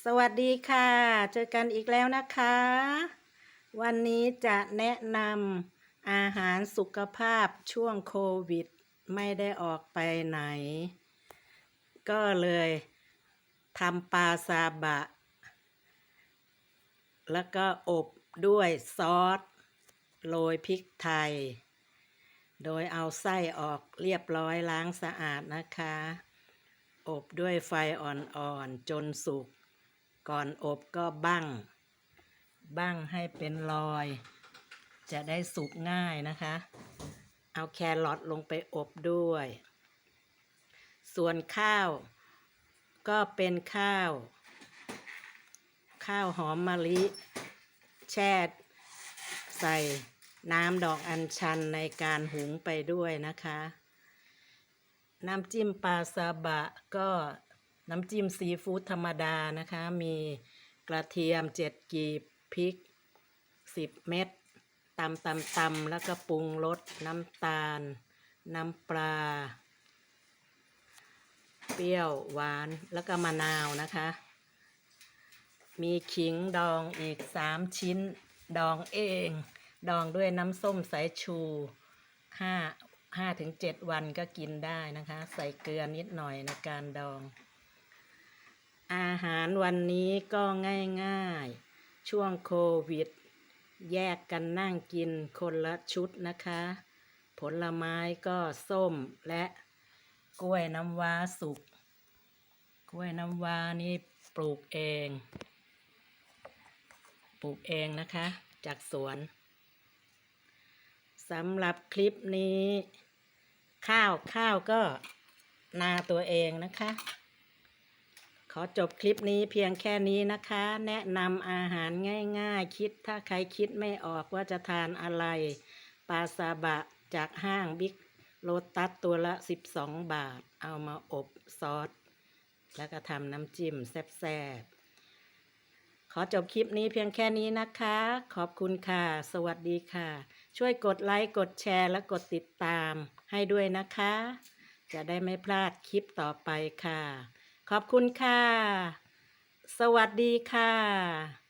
สวัสดีค่ะ เจอกันอีกแล้วนะคะ วันนี้จะแนะนำอาหารสุขภาพช่วงโควิด ไม่ได้ออกไปไหน ก็เลยทำปลาซาบะ แล้วก็อบด้วยซอสโรยพริกไทย โดยเอาไส้ออกเรียบร้อยล้างสะอาดนะคะ อบด้วยไฟอ่อนๆ จนสุก ก่อนอบก็บั้งบั้งให้เป็นรอย จะได้สุกง่ายนะคะ เอาแครอทลงไปอบด้วย ส่วนข้าว ก็เป็นข้าว ข้าวหอมมะลิ แช่ใส่น้ำดอกอัญชันในการหุงไปด้วยนะคะ น้ำจิ้มปลาซาบะก็ น้ำจิ้มซีฟู้ดธรรมดานะคะ มีกระเทียมเจ็ดกีบพริกสิบเม็ดตำตำตำแล้วก็ปรุงรสน้ำตาล น้ำปลา เปรี้ยวหวานแล้วก็มะนาวนะคะ มีขิงดองอีกสามชิ้น ดองเอง ดองด้วยน้ำส้มสายชูห้าห้าถึงเจ็ดวันก็กินได้นะคะ ใส่เกลือนิดหน่อยในการดอง อาหารวันนี้ก็ง่ายๆ ช่วงโควิด แยกกันนั่งกินคนละชุดนะคะ ผลไม้ก็ส้มและกล้วยน้ำว้าสุก กล้วยน้ำว้านี่ปลูกเอง ปลูกเองนะคะ จากสวนสำหรับคลิปนี้ ข้าวข้าวก็นาตัวเองนะคะ ขอจบคลิปนี้เพียงแค่นี้นะคะ แนะนำอาหารง่ายๆ คิดถ้าใครคิดไม่ออกว่าจะทานอะไร ปลาซาบะจากห้างบิ๊กโลตัสตัวละ 12 บาท เอามาอบซอส แล้วก็ทำน้ำจิ้มแซ่บๆ ขอจบคลิปนี้เพียงแค่นี้นะคะ ขอบคุณค่ะ สวัสดีค่ะ ช่วยกดไลค์ กดแชร์ และกดติดตามให้ด้วยนะคะ จะได้ไม่พลาดคลิปต่อไปค่ะ ขอบคุณค่ะ สวัสดีค่ะ